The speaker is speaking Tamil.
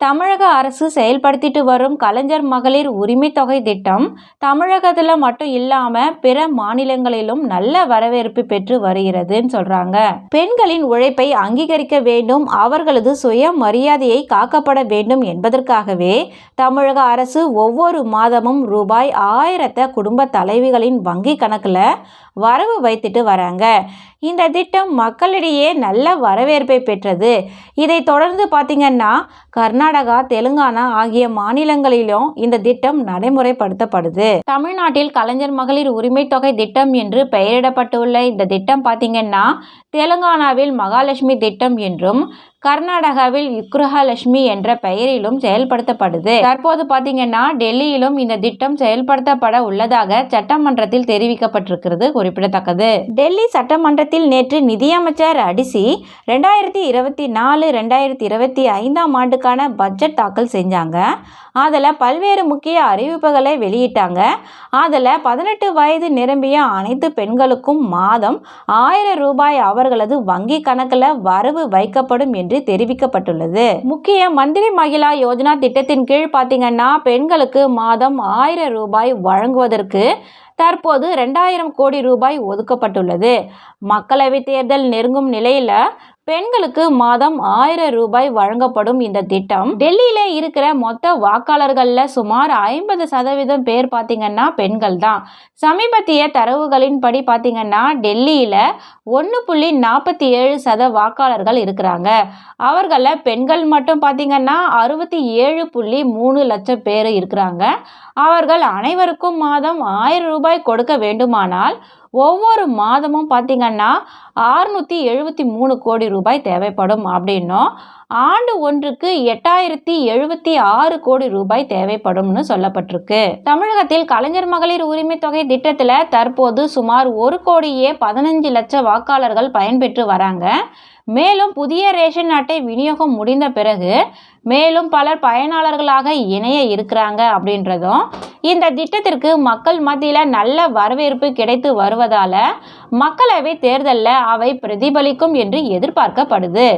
தமிழக அரசு செயல்படுத்திட்டு வரும் கலைஞர் மகளிர் உரிமை தொகை திட்டம் தமிழகத்தில் மட்டும் இல்லாமல் பிற மாநிலங்களிலும் நல்ல வரவேற்பு பெற்று வருகிறதுன்னு சொல்கிறாங்க பெண்களின் உழைப்பை அங்கீகரிக்க வேண்டும் அவர்களது சுய மரியாதையை காக்கப்பட வேண்டும் என்பதற்காகவே தமிழக அரசு ஒவ்வொரு மாதமும் ரூபாய் ஆயிரத்தை குடும்ப தலைவிகளின் வங்கி கணக்கில் வரவு வைத்துட்டு வராங்க. இந்த திட்டம் மக்களிடையே நல்ல வரவேற்பை பெற்றது. இதை தொடர்ந்து பார்த்திங்கன்னா கர்நாடக கர்நாடகா தெலுங்கானா ஆகிய மாநிலங்களிலும் இந்த திட்டம் நடைமுறைப்படுத்தப்படுது. தமிழ்நாட்டில் கலைஞர் மகளிர் உரிமை தொகை திட்டம் என்று பெயரிடப்பட்டுள்ள இந்த திட்டம் பார்த்தீங்கன்னா தெலுங்கானாவில் மகாலட்சுமி திட்டம் என்றும் கர்நாடகாவில் யுக்ரஹலட்சுமி என்ற பெயரிலும் செயல்படுத்தப்படுது. தற்போது பார்த்தீங்கன்னா டெல்லியிலும் இந்த திட்டம் செயல்படுத்தப்பட உள்ளதாக சட்டமன்றத்தில் தெரிவிக்கப்பட்டிருக்கிறது குறிப்பிடத்தக்கது. டெல்லி சட்டமன்றத்தில் நேற்று நிதியமைச்சர் அடிசி ரெண்டாயிரத்தி இருபத்தி நாலு ரெண்டாயிரத்தி இருபத்தி ஐந்தாம் ஆண்டுக்கான பட்ஜெட் தாக்கல் செஞ்சாங்க. அதில் பல்வேறு முக்கிய அறிவிப்புகளை வெளியிட்டாங்க. அதில் பதினெட்டு வயது நிரம்பிய அனைத்து பெண்களுக்கும் மாதம் ஆயிரம் ரூபாய் அவர்களது வங்கி கணக்கில் வரவு வைக்கப்படும் என்று தெரிவிக்கப்பட்டுள்ளது. முக்கிய மந்திரி மகிழா யோஜனா திட்டத்தின் கீழ் பார்த்தீங்கன்னா பெண்களுக்கு மாதம் ஆயிரம் ரூபாய் வழங்குவதற்கு தற்போது ரெண்டாயிரம் கோடி ரூபாய் ஒதுக்கப்பட்டுள்ளது. மக்களவை தேர்தல் நெருங்கும் நிலையில் பெண்களுக்கு மாதம் ஆயிரம் ரூபாய் வழங்கப்படும் இந்த திட்டம். டெல்லியில இருக்கிற மொத்த வாக்காளர்களில் சுமார் ஐம்பது சதவீதம் பேர் பார்த்தீங்கன்னா பெண்கள் தான் சமீபத்திய தரவுகளின் படி பார்த்தீங்கன்னா டெல்லியில் ஒன்று புள்ளி நாற்பத்தி ஏழு சத வாக்காளர்கள் இருக்கிறாங்க. அவர்களில் பெண்கள் மட்டும் பார்த்தீங்கன்னா அறுபத்தி ஏழு புள்ளி மூணு லட்சம் பேர் இருக்கிறாங்க. அவர்கள் அனைவருக்கும் மாதம் ஆயிரம் ரூபாய் கொடுக்க வேண்டுமானால் ஒவ்வொரு மாதமும் பார்த்திங்கன்னா ஆறுநூற்றி எழுபத்தி மூணு கோடி ரூபாய் தேவைப்படும் அப்படின்னும். ஆண்டு ஒன்றுக்கு எட்டாயிரத்தி எழுபத்தி ஆறு கோடி ரூபாய் தேவைப்படும்னு சொல்லப்பட்டிருக்கு. தமிழகத்தில் கலைஞர் மகளிர் உரிமை தொகை திட்டத்தில் தற்போது சுமார் ஒரு கோடியே பதினஞ்சு லட்சம் வாக்காளர்கள் பயன்பெற்று வராங்க. மேலும் புதிய ரேஷன் அட்டை விநியோகம் முடிந்த பிறகு மேலும் பலர் பயனாளர்களாக இணைய இருக்கிறாங்க அப்படின்றதும் இந்த திட்டத்திற்கு மக்கள் மத்தியில் நல்ல வரவேற்பு கிடைத்து வருவதால் மக்களவை தேர்தலில் அவை பிரதிபலிக்கும் என்று எதிர்பார்க்கப்படுது.